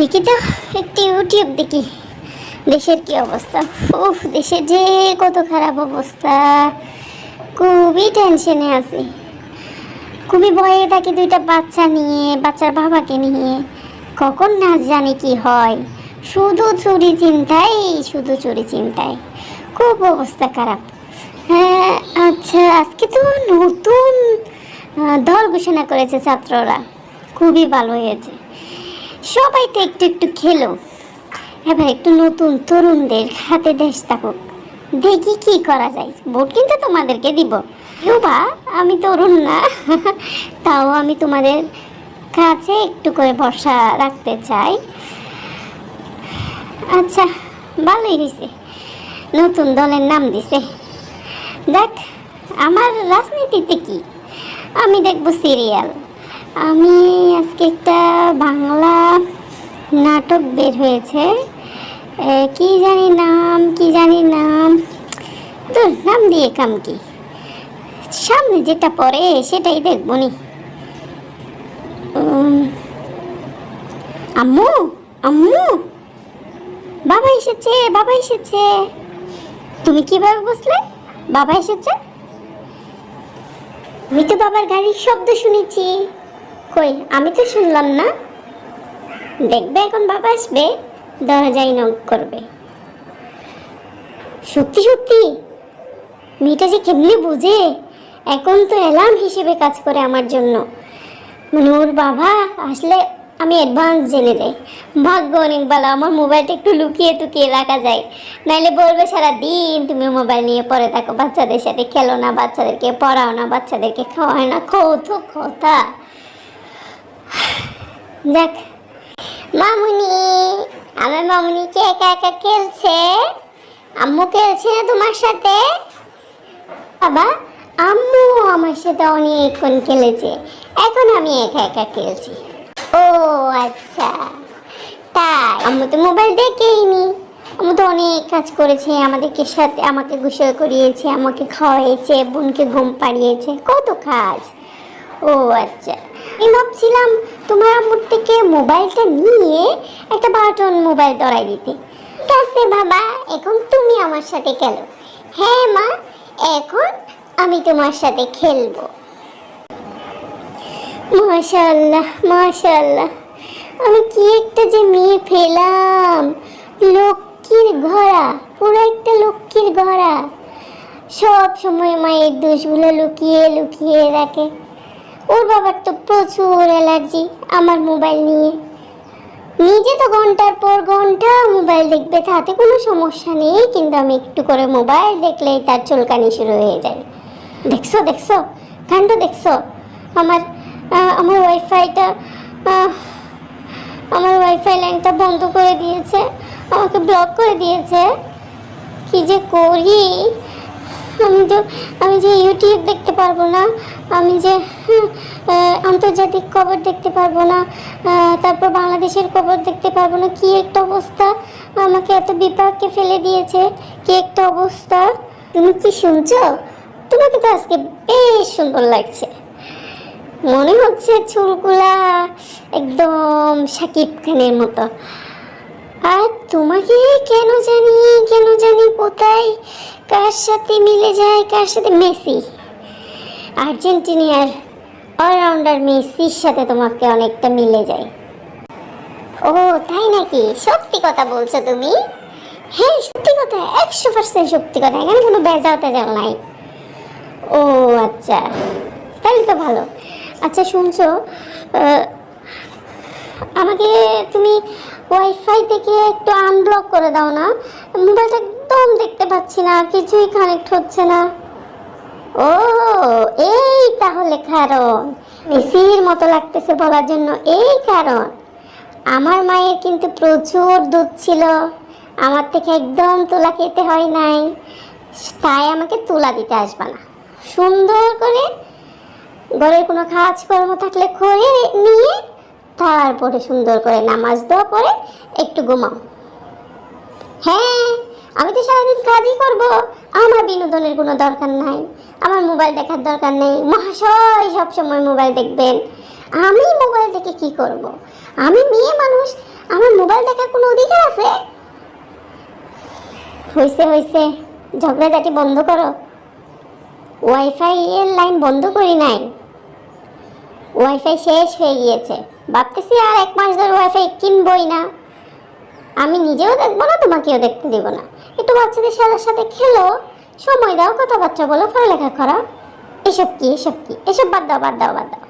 দেখি তো, একটু ইউটিউব দেখি। দেশের কি অবস্থা? উফ দেশের যে কত খারাপ অবস্থা। খুবই টেনশনে আছি। খুবই ভয়ে থাকি দুইটা বাচ্চা নিয়ে, বাচ্চার বাবাকে নিয়ে। কখন না জানি কি হয়। শুধু চুরি চিন্তাই, শুধু চুরি চিন্তায় খুব অবস্থা খারাপ। হ্যাঁ আচ্ছা আজকে তো নতুন দল ঘোষণা করেছে ছাত্ররা। খুবই ভালো হয়েছে। সবাই তো একটু একটু খেলো। এবার একটু নতুন তরুণদের হাতে দেশ থাকুক। দেখি কি করা যায়। ভোট কিন্তু তোমাদেরকে দিব। বা আমি তরুণ না। তাও আমি তোমাদের কাছে একটু করে ভরসা রাখতে চাই। আচ্ছা ভালোই হয়েছে। নতুন দলের নাম দিছে। দেখ, আমার রাজনীতিতে কি? আমি দেখব সিরিয়াল আমি আজকে একটা বাংলা নাটক বের হয়েছে। কি জানি নাম, কি জানি নাম। তোর নাম দিয়ে কাম কি? সামনে যেটা পড়ে সেটাই দেখব নি। আম্মু আম্মু! বাবা এসেছে বাবা এসেছে। তুমি কীভাবে বুঝলে বাবা এসেছে? আমি তো বাবার গাড়ির শব্দ শুনেছি। কই? আমি তো শুনলাম না। দেখবে এখন বাবা আসবে, দরজায় নক করবে। সত্যি সত্যি? মেয়েটা যে কেমনি বুঝে? এখন তো অ্যালার্ম হিসেবে কাজ করে আমার জন্য। মানে ওর বাবা আসলে আমি অ্যাডভান্স জেনে যাই। ভাগ্য অনেক ভালো, আমার মোবাইলটা একটু লুকিয়ে টুকিয়ে রাখা যায়। নাহলে বলবে সারা দিন তুমি মোবাইল নিয়ে পড়ে থাকো, বাচ্চাদের সাথে খেলো না, বাচ্চাদেরকে পড়াও না, বাচ্চাদেরকে খাওয়ায় না। কত কথা। দেখ, মামুনি, আমার মামুনি কে একা একা খেলছে? আম্মু খেলছে না তোমার সাথে? বাবা, আম্মু আমার সাথে অনেকক্ষণ খেলেছে। এখন আমি একা একা খেলছি। ও আচ্ছা। তাই, আম্মু তো মোবাইল দেখেইনি। আম্মু তো অনেক কাজ করেছে, আমাদেরকে সাথে, আমাকে গোসল করিয়েছে, আমাকে খাওয়াইছে, বোনকে ঘুম পাড়িয়েছে। কত কাজ। ও আচ্ছা। আমি ভাবছিলাম তোমার আম্মুর থেকে মোবাইলটা নিয়ে একটা বাটন মোবাইল ধরাই দিতে। ঠিক আছে বাবা, এখন তুমি আমার সাথে খেলো। হ্যাঁ মা, এখন আমি তোমার সাথে খেলব। মাশাল্লাহ মাশাল্লাহ আমি কি একটা যে মেয়ে ফেলাম লক্ষ্মীর ঘোড়া, পুরো একটা লক্ষ্মীর ঘোড়া। সব সময় মায়ের দোষগুলো লুকিয়ে লুকিয়ে রাখে। ওর বাবার তো প্রচুর অ্যালার্জি আমার মোবাইল নিয়ে। নিজে তো ঘণ্টার পর ঘণ্টা মোবাইল দেখবে, তাতে কোনো সমস্যা নেই, কিন্তু আমি একটু করে মোবাইল দেখলেই তার চুলকানি শুরু হয়ে যায়। দেখছ দেখছ? কাণ্ড দেখছ? আমার আমার ওয়াইফাইটা আমার ওয়াইফাই লাইনটা বন্ধ করে দিয়েছে, আমাকে ব্লক করে দিয়েছে। কি যে করি? আমি তো, আমি যে ইউটিউব পারব না। আমি যে আন্তর্জাতিক খবর দেখতে পারব না তারপর বাংলাদেশের খবর দেখতে পারব না, কি একটা অবস্থা? আমাকে এত বিপাকে ফেলে দিয়েছে, কি একটা অবস্থা? তুমি কি শুনছো? তোমাকে তো আজকে বেশ সুন্দর লাগছে। মনে হচ্ছে চুলগুলা একদম সাকিব খানের মতো। আর তোমাকে কেন জানি কেন জানি কোথায়, কার সাথে মিলে যায়, কার সাথে মেসি? আর্জেন্টিনিয়ার অলরাউন্ডার মেসির সাথে তোমাকে অনেকটা মিলে যায়। ও, তাই নাকি? সত্যি কথা বলছো তুমি? হ্যাঁ সত্যি কথা, একশো পার্সেন্ট সত্যি কথা। এখানে কোনো বেজাল টেজাল নাই। ও আচ্ছা তাহলে তো ভালো। আচ্ছা শুনছো আমাকে তুমি ওয়াইফাই থেকে একটু আনব্লক করে দাও না। মোবাইলটা একদম দেখতে পাচ্ছি না, কিছুই কানেক্ট হচ্ছে না। ও, এই তাহলে কারণ। মেসির মতো লাগতেছে বলার জন্য এই কারণ। আমার মায়ের কিন্তু প্রচুর দুধ ছিল। আমার থেকে একদম তুলা খেতে হয় নাই। তাই আমাকে তুলা দিতে আসবে না। সুন্দর করে ঘরের কোনো কাজকর্ম থাকলে করে নিয়ে তারপরে সুন্দর করে নামাজ দেওয়া পরে একটু ঘুমাও। হ্যাঁ আমি তো সারাদিন কাজই করব। আমার বিনোদনের কোনো দরকার নাই। আমার মোবাইল দেখার দরকার নেই। মহাশয়, সবসময় মোবাইল দেখবেন। আমি মোবাইল দেখে কি করব। আমি মেয়ে মানুষ, আমার মোবাইল দেখার কোনো অধিকার আছে? হয়েছে হয়েছে ঝগড়াঝাটি বন্ধ করো। ওয়াইফাই এর লাইন বন্ধ করি নাই। ওয়াইফাই শেষ হয়ে গিয়েছে। ভাবতেছি আর এক মাস ধরে ওয়াইফাই কিনবই না। আমি নিজেও দেখব না, তোমাকেও দেখতে দেবো না। একটু বাচ্চাদের সাথে সাথে খেলো। সময় দাও কথাবার্তা বলো, পড়ালেখা করো এসব কি এসব কি? এসব বাদ দাও বাদ দাও বাদ দাও।